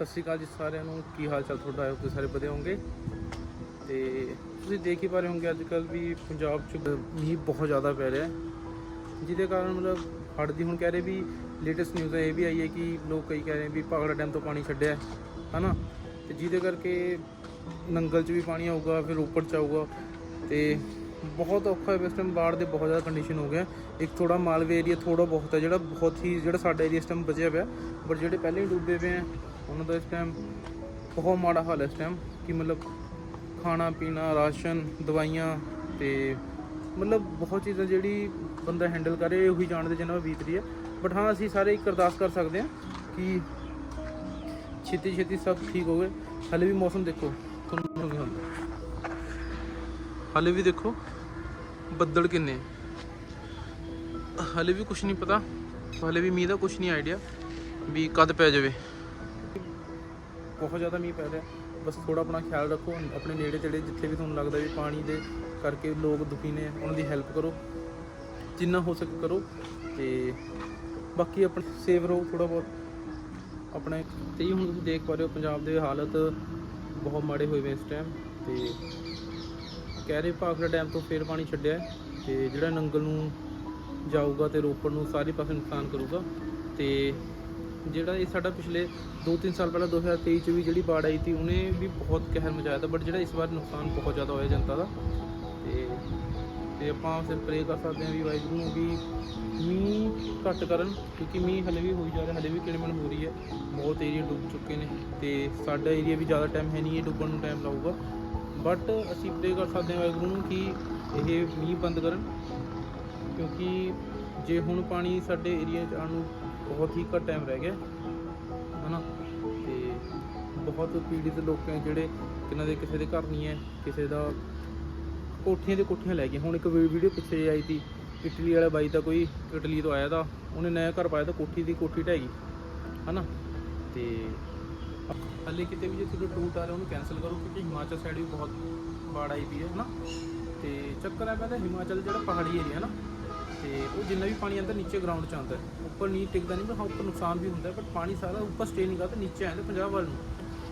ਸਤਿ ਸ਼੍ਰੀ ਅਕਾਲ ਜੀ ਸਾਰਿਆਂ ਨੂੰ। ਕੀ ਹਾਲ ਚਾਲ ਤੁਹਾਡਾ? ਹੈ ਤੁਸੀਂ ਸਾਰੇ ਵਧੀਆ ਹੋਵੋਗੇ। ਤੇ ਤੁਸੀਂ ਦੇਖ ਹੀ ਪਾ ਰਹੇ ਹੋਗੇ ਅੱਜ ਕੱਲ ਵੀ ਪੰਜਾਬ 'ਚ ਮੀਂਹ ਬਹੁਤ ਜ਼ਿਆਦਾ ਪੈ ਰਿਹਾ ਹੈ। ਜਿਹਦੇ ਕਾਰਨ ਮਤਲਬ ਹੜ੍ਹ ਦੀ ਹੁਣ ਕਹਿ ਰਹੇ ਵੀ ਲੇਟੈਸਟ ਨਿਊਜ਼ ਇਹ ਵੀ ਆਈ ਹੈ ਕਿ ਲੋਕ ਕਈ ਕਹਿ ਰਹੇ ਵੀ ਭਾਖੜਾ ਡੈਮ ਤੋਂ ਪਾਣੀ ਛੱਡਿਆ ਹੈ, ਹਨਾ? ਤੇ ਜਿਹਦੇ ਕਰਕੇ ਨੰਗਲ 'ਚ ਵੀ ਪਾਣੀ ਆਊਗਾ, ਫਿਰ ਰੋਪੜ 'ਚ ਆਊਗਾ। ਤੇ ਬਹੁਤ ਔਖਾ ਹੈ ਇਸ ਟਾਈਮ ਬਾੜ ਦੇ ਬਹੁਤ ਜ਼ਿਆਦਾ ਕੰਡੀਸ਼ਨ ਹੋ ਗਿਆ ਇੱਕ ਥੋੜਾ ਮਾਲਵੇ ਏਰੀਆ ਥੋੜਾ ਬਹੁਤ ਹੈ, ਜਿਹੜਾ ਬਹੁਤ ਹੀ, ਜਿਹੜਾ ਸਾਡਾ ਏਰੀਆ ਇਸ ਟਾਈਮ ਬਚਿਆ ਪਿਆ ਪਰ ਜਿਹੜੇ ਪਹਿਲੇ ਹੀ ਡੁੱਬੇ ਪਏ ਆ ਉਹਨਾਂ ਦਾ ਇਸ ਟਾਈਮ ਬਹੁਤ ਮਾੜਾ ਹਾਲ ਹੈ ਇਸ ਟਾਈਮ ਕਿ ਮਤਲਬ ਖਾਣਾ ਪੀਣਾ, ਰਾਸ਼ਨ, ਦਵਾਈਆਂ ਤੇ ਮਤਲਬ ਬਹੁਤ ਚੀਜ਼ਾਂ ਜਿਹੜੀ ਬੰਦਾ ਹੈਂਡਲ ਕਰੇ, ਉਹੀ ਜਾਣਦੇ ਜਿਹਨਾਂ ਨੂੰ ਬੀਤ ਰਹੀ ਹੈ। ਬਟ ਹਾਂ, ਅਸੀਂ ਸਾਰੇ ਇੱਕ ਅਰਦਾਸ ਕਰ ਸਕਦੇ ਹਾਂ ਕਿ ਛੇਤੀ ਛੇਤੀ ਸਭ ਠੀਕ ਹੋਵੇ। ਹਲੇ ਵੀ ਮੌਸਮ ਦੇਖੋ, ਤੁਹਾਨੂੰ ਹੁੰਦਾ। ਹਲੇ ਵੀ ਦੇਖੋ, ਬੱਦਲ ਕਿੰਨੇ ਹਲੇ ਵੀ ਕੁਝ ਨਹੀਂ ਪਤਾ, ਹਲੇ ਵੀ ਮੀਂਹ ਦਾ ਕੁਝ ਨਹੀਂ ਆਈਡੀਆ ਵੀ ਕਦ ਪੈ ਜਾਵੇ। ਬਹੁਤ ਜ਼ਿਆਦਾ ਮੀਂਹ ਪੈ ਰਿਹਾ। ਬਸ ਥੋੜਾ ਆਪਣਾ ਖਿਆਲ ਰੱਖੋ, ਆਪਣੇ ਨੇੜੇ ਤੇੜੇ ਜਿੱਥੇ ਵੀ ਤੁਹਾਨੂੰ ਲੱਗਦਾ ਵੀ ਪਾਣੀ ਦੇ ਕਰਕੇ ਲੋਕ ਦੁਖੀ ਨੇ, ਉਹਨਾਂ ਦੀ ਹੈਲਪ ਕਰੋ। ਜਿੰਨਾ ਹੋ ਸਕੇ ਕਰੋ ਤੇ ਬਾਕੀ ਆਪਣੇ ਸੇਵ ਰਹੋ ਥੋੜਾ ਬਹੁਤ। ਆਪਣੇ ਤੇ ਜੀ ਹੁਣ ਤੁਸੀਂ ਦੇਖ ਪਾ ਰਹੇ ਹੋ, ਪੰਜਾਬ ਦੇ ਹਾਲਤ ਬਹੁਤ ਮਾੜੇ ਹੋਏ ਵੇ ਇਸ ਟਾਈਮ ਤੇ ਕਹਿ ਰਹੇ ਭਾਖੜਾ ਡੈਮ ਤੋਂ ਫੇਰ ਪਾਣੀ ਛੱਡਿਆ ਹੈ ਤੇ ਜਿਹੜਾ ਨੰਗਲ ਨੂੰ ਜਾਊਗਾ ਤੇ ਰੋਪੜ ਨੂੰ ਸਾਰੇ ਪਾਸੇ ਨੁਕਸਾਨ ਕਰੂਗਾ ਤੇ ਜਿਹੜਾ ਇਹ ਸਾਡਾ ਪਿਛਲੇ 2-3 ਸਾਲ ਪਹਿਲਾਂ 2023 ਚ ਵੀ ਜਿਹੜੀ ਬਾੜ ਆਈ ਸੀ, ਉਹਨੇ ਵੀ ਬਹੁਤ ਕਹਿਰ ਮਚਾਇਆ ਤਾ ਬਟ ਜਿਹੜਾ ਇਸ ਵਾਰ ਨੁਕਸਾਨ ਬਹੁਤ ਜ਼ਿਆਦਾ ਹੋਇਆ ਜਨਤਾ ਦਾ। ਤੇ ਤੇ ਆਪਾਂ ਫਿਰ ਪ੍ਰੇ ਕਰ ਸਕਦੇ ਹਾਂ ਵੀ ਵਾਹਿਗੁਰੂ ਨੂੰ ਵੀ ਮੀਂਹ ਘੱਟ ਕਰਨ, ਕਿਉਂਕਿ ਮੀਂਹ ਹਲੇ ਵੀ ਹੋਈ ਜਾ ਰਿਹਾ, ਹਲੇ ਵੀ ਕਿਹੜੇ ਕਿਣਮਣ ਹੋ ਰਹੀ ਹੈ। ਬਹੁਤ ਏਰੀਆ ਡੁੱਬ ਚੁੱਕੇ ਨੇ ਤੇ ਸਾਡਾ ਏਰੀਆ ਵੀ ਜ਼ਿਆਦਾ ਟਾਈਮ ਹੈ ਨਹੀਂ, ਇਹ ਡੁੱਬਣ ਨੂੰ ਟਾਈਮ ਲਾਊਗਾ। ਬਟ ਅਸੀਂ ਪ੍ਰੇ ਕਰ ਸਕਦੇ ਹਾਂ ਵਾਹਿਗੁਰੂ ਨੂੰ ਕਿ ਇਹ ਮੀਂਹ ਬੰਦ ਕਰਨ, ਕਿਉਂਕਿ ਜੇ ਹੁਣ ਪਾਣੀ ਸਾਡੇ ਏਰੀਆ 'ਚ ਆਉਣ ਨੂੰ ਬਹੁਤ ਹੀ ਘੱਟ ਟਾਈਮ ਰਹਿ ਗਿਆ, ਹਨਾ? ਤੇ ਬਹੁਤ ਪੀੜਿਤ ਲੋਕ ਹੈ ਜਿਹੜੇ ਕਿਨਾਂ ਦੇ ਕਿਸੇ ਦੇ ਘਰ ਨਹੀਂ ਹੈ, ਕਿਸੇ ਦਾ ਕੋਠੀਆਂ ਦੇ ਕੋਠੀਆਂ ਲੈ ਗਏ। ਹੁਣ ਇੱਕ ਵੀਡੀਓ ਪਿੱਛੇ ਜਿਹੇ ਆਈ ਸੀ, ਇਟਲੀ ਵਾਲਾ ਬਾਈ ਤਾਂ ਕੋਈ ਇਟਲੀ ਤੋਂ ਆਇਆ ਤਾਂ ਉਹਨੇ ਨਵਾਂ ਘਰ ਪਾਇਆ ਤਾਂ ਕੋਠੀ ਦੀ ਕੋਠੀ ਢਹਿ ਗਈ, ਹਨਾ? ਤੇ ਹਲੇ ਕਿਤੇ ਵੀ ਜੇ ਤੁਸੀਂ ਟੂਟ ਆ ਰਿਹਾ, ਉਹਨੂੰ ਕੈਨਸਲ ਕਰੋ ਕਿਉਂਕਿ ਹਿਮਾਚਲ ਸਾਈਡ ਵੀ ਬਹੁਤ ਬਾੜ ਆਈ ਪਈ ਹੈ, ਹਨਾ? ਤੇ ਚੱਕਰ ਹੈ ਪੈਂਦਾ ਹਿਮਾਚਲ ਜਿਹੜਾ ਪਹਾੜੀ ਏਰੀਆ ਹੈ ਨਾ ਤੇ ਉਹ ਜਿੰਨਾ ਵੀ ਪਾਣੀ ਅੰਦਰ ਨੀਚੇ ਗਰਾਊਂਡ 'ਚ ਆਉਂਦਾ ਉੱਪਰ ਨਹੀਂ ਟਿਕਦਾ ਨਹੀਂ ਪਰ ਹਾਂ, ਉੱਪਰ ਨੁਕਸਾਨ ਵੀ ਹੁੰਦਾ ਬਟ ਪਾਣੀ ਸਾਰਾ ਉੱਪਰ ਸਟੇ ਨਹੀਂ ਕਰਦਾ ਨੀਚੇ ਆਉਂਦਾ ਪੰਜਾਬ ਵੱਲ ਨੂੰ।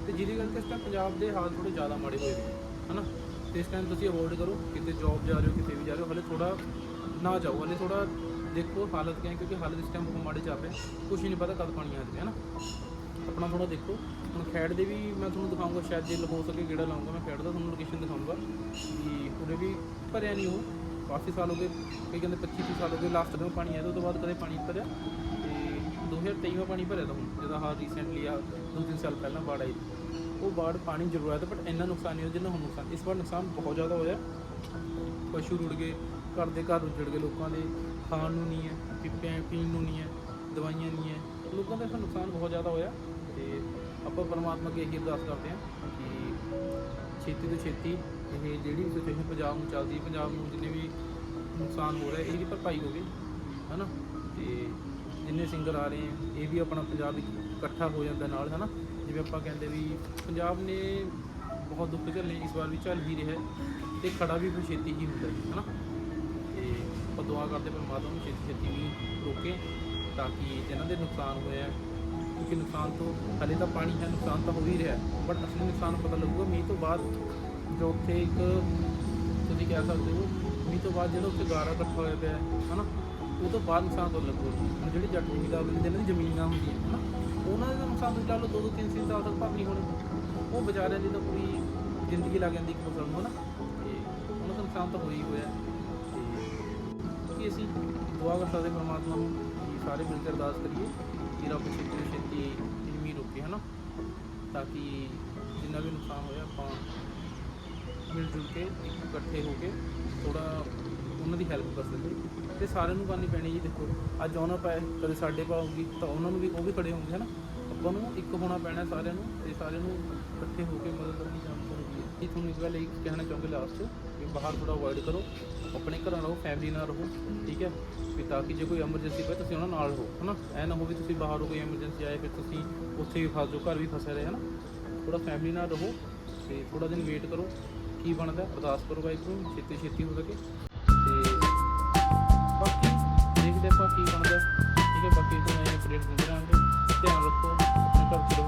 ਤੇ ਜਿਹਦੇ ਕਰਕੇ ਇਸ ਟਾਈਮ ਪੰਜਾਬ ਦੇ ਹਾਲ ਥੋੜੇ ਜ਼ਿਆਦਾ ਮਾੜੇ ਹੋਏ ਨੇ, ਹਨਾ? ਤੇ ਇਸ ਟਾਈਮ ਤੁਸੀਂ ਅਵੋਇਡ ਕਰੋ, ਕਿਤੇ ਜੌਬ ਜਾ ਰਹੇ ਹੋ, ਕਿਤੇ ਵੀ ਜਾ ਰਹੇ ਹੋ, ਹਲੇ ਥੋੜਾ ਨਾ ਜਾਓ, ਹਲੇ ਥੋੜਾ ਦੇਖੋ ਹਾਲਤ ਕਿਆ ਕਿਉਂਕਿ ਹਾਲਤ ਇਸ ਟਾਈਮ ਬਹੁਤ ਮਾੜੇ ਚੱਲ ਰਹੇ ਕੁਝ ਨਹੀਂ ਪਤਾ ਕਦ ਪਾਣੀ ਆ ਜਾਵੇ, ਹਨਾ? ਆਪਣਾ ਥੋੜਾ ਦੇਖੋ, ਹੁਣ ਖੈੜ ਦੇ ਵੀ ਮੈਂ ਤੁਹਾਨੂੰ ਦਿਖਾਉਂਗਾ ਸ਼ਾਇਦ ਜੇ ਹੋ ਸਕੇ ਗੇੜਾ ਲਾਉਂਗਾ ਮੈਂ ਖੈੜ ਦਾ ਤੁਹਾਨੂੰ ਲੋਕੇਸ਼ਨ ਦਿਖਾਉਂਗਾ ਕਿ ਉਹਦੇ ਵੀ ਭਰਿਆ ਨਹੀਂ ਉਹ। ਕਾਫੀ ਸਾਲ ਹੋ ਗਏ, ਕਈ ਕਹਿੰਦੇ 25 30 ਸਾਲ ਹੋ ਗਏ ਲਾਸਟ ਟਾਈਮ ਪਾਣੀ ਆਇਆ ਉਹ ਤੋਂ ਬਾਅਦ ਕਦੇ ਪਾਣੀ ਨਹੀਂ ਭਰਿਆ ਤੇ 2023 ਵਿੱਚ ਪਾਣੀ ਭਰਿਆ ਤਾਂ ਹੁਣ ਜਦੋਂ ਹਾਂ ਰੀਸੈਂਟਲੀ ਆ, ਦੋ ਤਿੰਨ ਸਾਲ ਪਹਿਲਾਂ ਬਾੜ ਆਈ। ਉਹ ਬਾੜ ਪਾਣੀ ਜ਼ਰੂਰ ਆਇਆ ਤਾਂ ਬਟ ਇੰਨਾ ਨੁਕਸਾਨ ਨਹੀਂ ਹੋਇਆ ਜਿੰਨਾ ਹੁਣ ਨੁਕਸਾਨ, ਇਸ ਵਾਰ ਨੁਕਸਾਨ ਬਹੁਤ ਜ਼ਿਆਦਾ ਹੋਇਆ। ਪਸ਼ੂ ਰੁੜ ਗਏ, ਘਰ ਦੇ ਘਰ ਉੱਜੜ ਗਏ ਲੋਕਾਂ ਦੇ, ਖਾਣ ਨੂੰ ਨਹੀਂ ਹੈ, ਪੀਪਿਆਂ, ਪੀਣ ਨੂੰ ਨਹੀਂ ਹੈ, ਦਵਾਈਆਂ ਨਹੀਂ ਹੈ, ਲੋਕਾਂ ਦਾ ਇਸ ਨੁਕਸਾਨ ਬਹੁਤ ਜ਼ਿਆਦਾ ਹੋਇਆ ਤੇ ਆਪਾਂ ਪਰਮਾਤਮਾ ਅੱਗੇ ਇਹੀ ਅਰਦਾਸ ਕਰਦੇ ਹਾਂ ਕਿ ਛੇਤੀ ਤੋਂ ਛੇਤੀ ਇਹ ਜਿਹੜੀ ਵੀ ਸਿਚੁਏਸ਼ਨ ਪੰਜਾਬ ਨੂੰ ਚੱਲਦੀ ਪੰਜਾਬ ਨੂੰ ਜਿੰਨੇ ਵੀ ਨੁਕਸਾਨ ਹੋ ਰਿਹਾ ਇਹਦੀ ਭਰਪਾਈ ਹੋਵੇ ਹਨਾ? ਤੇ ਜਿੰਨੇ ਸਿੰਗਰ ਆ ਰਹੇ ਹੈ, ਇਹ ਵੀ ਆਪਣਾ ਪੰਜਾਬ ਇੱਕ ਇਕੱਠਾ ਹੋ ਜਾਂਦਾ ਨਾਲ, ਹਨਾ? ਜਿਵੇਂ ਆਪਾਂ ਕਹਿੰਦੇ ਵੀ ਪੰਜਾਬ ਨੇ ਬਹੁਤ ਦੁੱਖ ਝੱਲੇ ਇਸ ਵਾਰ ਵੀ ਝੱਲ ਹੀ ਰਿਹਾ ਹੈ ਤੇ ਖੜਾ ਵੀ ਫਿਰ ਛੇਤੀ ਹੀ ਹੁੰਦਾ ਹੈ, ਹਨਾ? ਤੇ ਆਪਾਂ ਦੁਆ ਕਰਦੇ ਪਰਮਾਤਮਾ ਨੂੰ ਛੇਤੀ ਛੇਤੀ ਵੀ ਰੋਕੇ ਤਾਂ ਕਿ ਜਿਹਨਾਂ ਦੇ ਨੁਕਸਾਨ ਹੋਇਆ ਕਿਉਂਕਿ ਨੁਕਸਾਨ ਤੋਂ ਹਲੇ ਤਾਂ ਪਾਣੀ ਹੈ, ਨੁਕਸਾਨ ਤਾਂ ਹੋ ਹੀ ਰਿਹਾ ਬਟ ਅਸਲੀ ਨੁਕਸਾਨ ਪਤਾ ਲੱਗੂਗਾ ਮੀਂਹ ਤੋਂ ਬਾਅਦ। ਜੋ ਉੱਥੇ ਇੱਕ ਤੁਸੀਂ ਕਹਿ ਸਕਦੇ ਹੋ, ਮੀਂਹ ਤੋਂ ਬਾਅਦ ਜਿਹੜਾ ਉੱਥੇ ਗਾਰਾ ਇਕੱਠਾ ਹੋਇਆ ਪਿਆ ਹੈ ਹਨਾ? ਉਹ ਤੋਂ ਬਾਅਦ ਨੁਕਸਾਨ ਤੋਂ ਲੱਗੋ ਹੁਣ ਜਿਹੜੀ ਜੱਟ ਜ਼ਿਮੀਦਾਰ ਨੇ ਜਿਹਨਾਂ ਦੀ ਜ਼ਮੀਨਾਂ ਹੁੰਦੀਆਂ ਹਨਾ? ਉਹਨਾਂ ਦਾ ਨੁਕਸਾਨ ਤੋਂ ਚੱਲੋ ਦੋ ਦੋ ਤਿੰਨ ਤਿੰਨ ਸਾਲ ਤੱਕ ਭਰਨੀ ਹੋਣੀ। ਉਹ ਵਿਚਾਰਿਆਂ ਦੀ ਤਾਂ ਪੂਰੀ ਜ਼ਿੰਦਗੀ ਲੱਗ ਜਾਂਦੀ ਇੱਕ ਫਸਲ ਨੂੰ, ਹਨਾ? ਤੇ ਉਹਨਾਂ ਦਾ ਨੁਕਸਾਨ ਤਾਂ ਹੋ ਹੀ। ਹੋਇਆ ਤੇ ਕਿ ਅਸੀਂ ਦੁਆ ਕਰ ਸਕਦੇ ਪਰਮਾਤਮਾ ਨੂੰ ਕਿ ਸਾਰੇ ਮਿਲ ਕੇ ਅਰਦਾਸ ਕਰੀਏ ਕਿ ਰੱਬ ਛੇਤੀ ਤੋਂ ਛੇਤੀ ਇਹ ਮੀਂਹ ਰੋਕੇ, ਹਨਾ? ਤਾਂ ਕਿ ਜਿੰਨਾ ਵੀ ਨੁਕਸਾਨ ਹੋਇਆ ਆਪਾਂ ਮਿਲ ਜੁਲ ਕੇ ਇੱਕ ਇਕੱਠੇ ਹੋ ਕੇ ਥੋੜਾ ਉਹਨਾਂ ਦੀ ਹੈਲਪ ਕਰ ਸਕੀਏ ਤੇ ਸਾਰਿਆਂ ਨੂੰ ਕਰਨੀ ਪੈਣੀ ਜੀ ਦੇਖੋ, ਅੱਜ ਉਹਨਾਂ ਪਏ ਕਦੇ ਸਾਡੇ ਪਾਉਗੀ ਤਾਂ ਉਹਨਾਂ ਨੂੰ ਵੀ, ਉਹ ਵੀ ਖੜੇ ਹੋਣਗੇ, ਹਨਾ? ਆਪਾਂ ਨੂੰ ਇੱਕ ਹੋਣਾ ਪੈਣਾ ਸਾਰਿਆਂ ਨੂੰ, ਤੇ ਸਾਰਿਆਂ ਨੂੰ ਇਕੱਠੇ ਹੋ ਕੇ ਮਦਦ ਕਰਨੀ ਚਾਹੀਦੀ ਹੈ। ਇਹ ਤੁਹਾਨੂੰ ਇਸ ਗੱਲ ਇਹ ਕਹਿਣਾ ਚਾਹੁੰਦੇ ਲਾਸਟ ਕਿ ਬਾਹਰ ਥੋੜਾ ਅਵੋਇਡ ਕਰੋ, ਆਪਣੇ ਘਰਾਂ ਰਹੋ ਫੈਮਿਲੀ ਨਾਲ ਰਹੋ, ਠੀਕ ਹੈ? ਵੀ ਤਾਂ ਕਿ ਜੇ ਕੋਈ ਐਮਰਜੈਂਸੀ ਪਏ, ਤੁਸੀਂ ਉਹਨਾਂ ਨਾਲ ਰਹੋ, ਹਨਾ? ਐ ਨਾ ਹੋਵੇ ਤੁਸੀਂ ਬਾਹਰ ਹੋ ਕੋਈ ਐਮਰਜੈਂਸੀ ਆਏ, ਫਿਰ ਤੁਸੀਂ ਉੱਥੇ ਵੀ ਫਸ ਜਾਓ, ਘਰ ਵੀ ਫਸੇ ਰਹੇ, ਹਨਾ? ਥੋੜਾ ਫੈਮਿਲੀ ਨਾਲ ਰਹੋ, ਤੇ ਥੋੜਾ ਦਿਨ ਵੇਟ ਕਰੋ ਕੀ ਬਣਦਾ ਅਰਦਾਸਪੁਰ ਵਾਹਿਗੁਰੂ ਛੇਤੀ ਛੇਤੀ ਹੋ ਸਕੇ। ਤੇ ਬਾਕੀ ਦੇਖਦੇ ਆਪਾਂ ਕੀ ਬਣਦਾ। ਠੀਕ ਹੈ, ਬਾਕੀ ਤੁਹਾਨੂੰ ਇਹ ਅਪਡੇਟ ਦਿੰਦੇ ਰਹਾਂਗੇ। ਧਿਆਨ ਰੱਖੋ, ਆਪਣੇ ਘਰ 'ਚ ਰਹੋ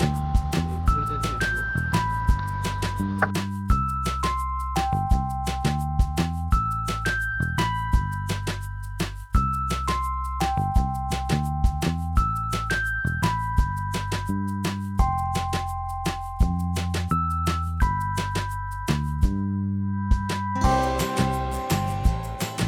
ਤੇ ਗੁਰੂ ਦੇ